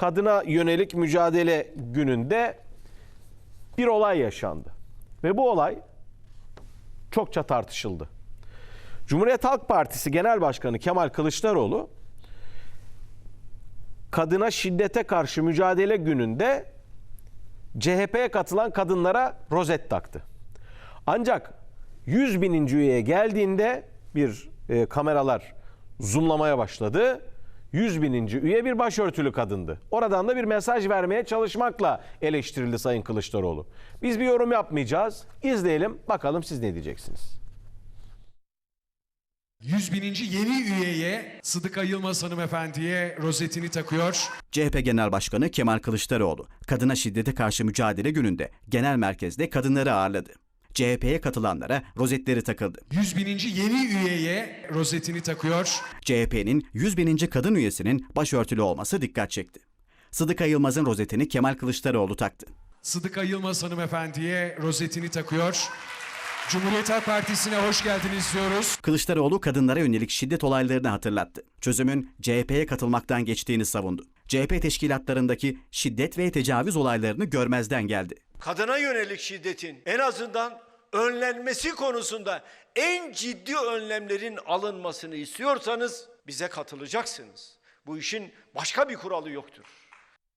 kadına yönelik mücadele gününde bir olay yaşandı. Ve bu olay çokça tartışıldı. Cumhuriyet Halk Partisi Genel Başkanı Kemal Kılıçdaroğlu kadına şiddete karşı mücadele gününde CHP'ye katılan kadınlara rozet taktı. Ancak 100 bininci üyeye geldiğinde bir e, kameralar zoomlamaya başladı. 100 bininci üye bir başörtülü kadındı. Oradan da bir mesaj vermeye çalışmakla eleştirildi Sayın Kılıçdaroğlu. Biz bir yorum yapmayacağız. İzleyelim bakalım siz ne diyeceksiniz? 100 bininci yeni üyeye Sıdıka Yılmaz hanımefendiye rozetini takıyor. CHP Genel Başkanı Kemal Kılıçdaroğlu, kadına şiddete karşı mücadele gününde genel merkezde kadınları ağırladı. CHP'ye katılanlara rozetleri takıldı. 100 bininci yeni üyeye rozetini takıyor. CHP'nin 100 bininci kadın üyesinin başörtülü olması dikkat çekti. Sıdıka Yılmaz'ın rozetini Kemal Kılıçdaroğlu taktı. Sıdıka Yılmaz hanımefendiye rozetini takıyor. Cumhuriyet Halk Partisi'ne hoş geldiniz diyoruz. Kılıçdaroğlu kadınlara yönelik şiddet olaylarını hatırlattı. Çözümün CHP'ye katılmaktan geçtiğini savundu. CHP teşkilatlarındaki şiddet ve tecavüz olaylarını görmezden geldi. Kadına yönelik şiddetin en azından önlenmesi konusunda en ciddi önlemlerin alınmasını istiyorsanız bize katılacaksınız. Bu işin başka bir kuralı yoktur.